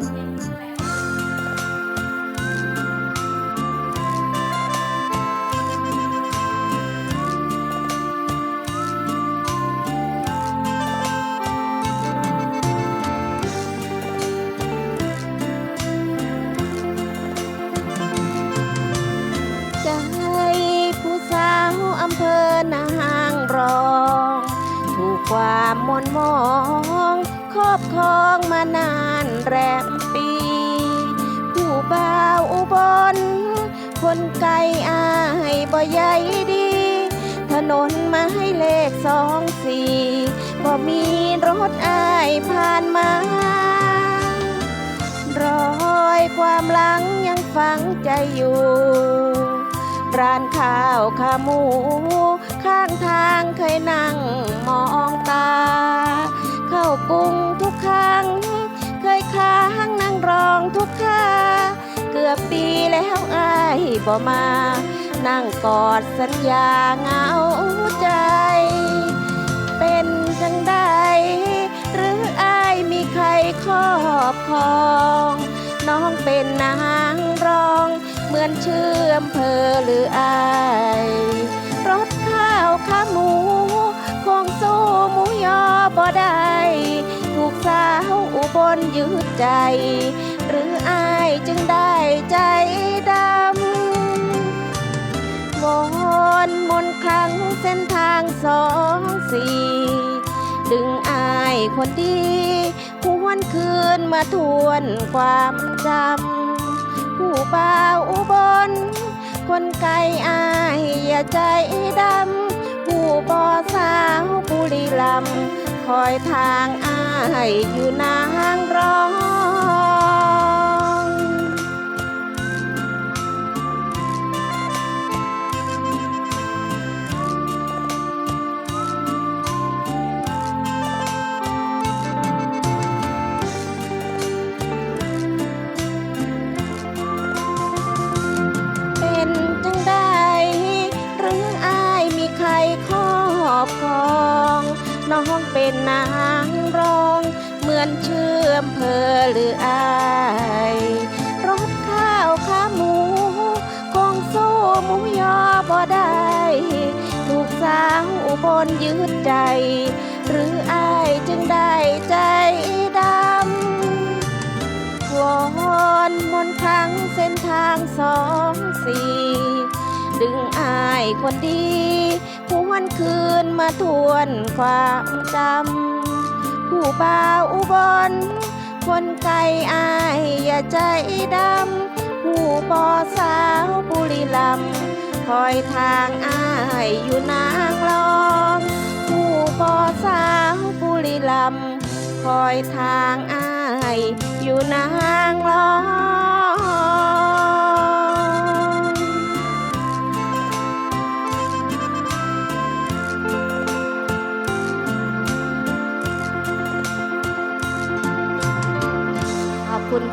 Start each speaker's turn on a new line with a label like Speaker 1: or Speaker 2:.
Speaker 1: ใจ ความมนมองครอบครองมานานแรมปี ผู้บ่าวอุบล คนไกลอายบ่ใหญ่ดี ถนนมาให้เลขสองสี่บ่มีรถอายผ่านมา รอยความหลังยังฝังใจอยู่ ร้านข้าวขาหมู ข้างทางเคยนั่งมองตา เข้ากรุงทุกครั้ง เคยค้างนั่งรองทุกค่าเกือบปีแล้วอายบ่มา นั่งกอดสัญญาเหงาใจ เป็นจังใดหรืออายมีใครครอบครอง น้องเป็นนา เหมือนเชื่ออำเภอหรืออายรถข้าวขาหมูคงสู้หมูยอบ่ได้ถูกสาวอุบลยึดใจ หรืออายจึงได้ใจดำวนมนครั้งเส้นทางสองสี่ดึงอายคนดีหวนคืนมาทวนความจำ ผู้บ่าวอุบล คนไกลอายอย่าใจดำ ผู้บ่อสาวบุรีลำคอยทางอายอยู่นางรอง น้องเป็นนางรอง เหมือนเชื่อมเพอหรืออายรถข้าวขาหมูคงสู้หมูยอบ่ได้ ถูกสาวอุบลยึดใจ หรืออายจึงได้ใจดำวอนมนทั้งเส้นทางสองสี่ ดึงอายคนดีหวนคืนมาทวนความจำ ผู้บ่าวอุบล คนไกลอายอย่าใจดำ ผู้บ่อสาวบุรีลำคอยทางอายอยู่นางรองผู้บ่อสาวบุรีลำคอยทางอายอยู่นางรอง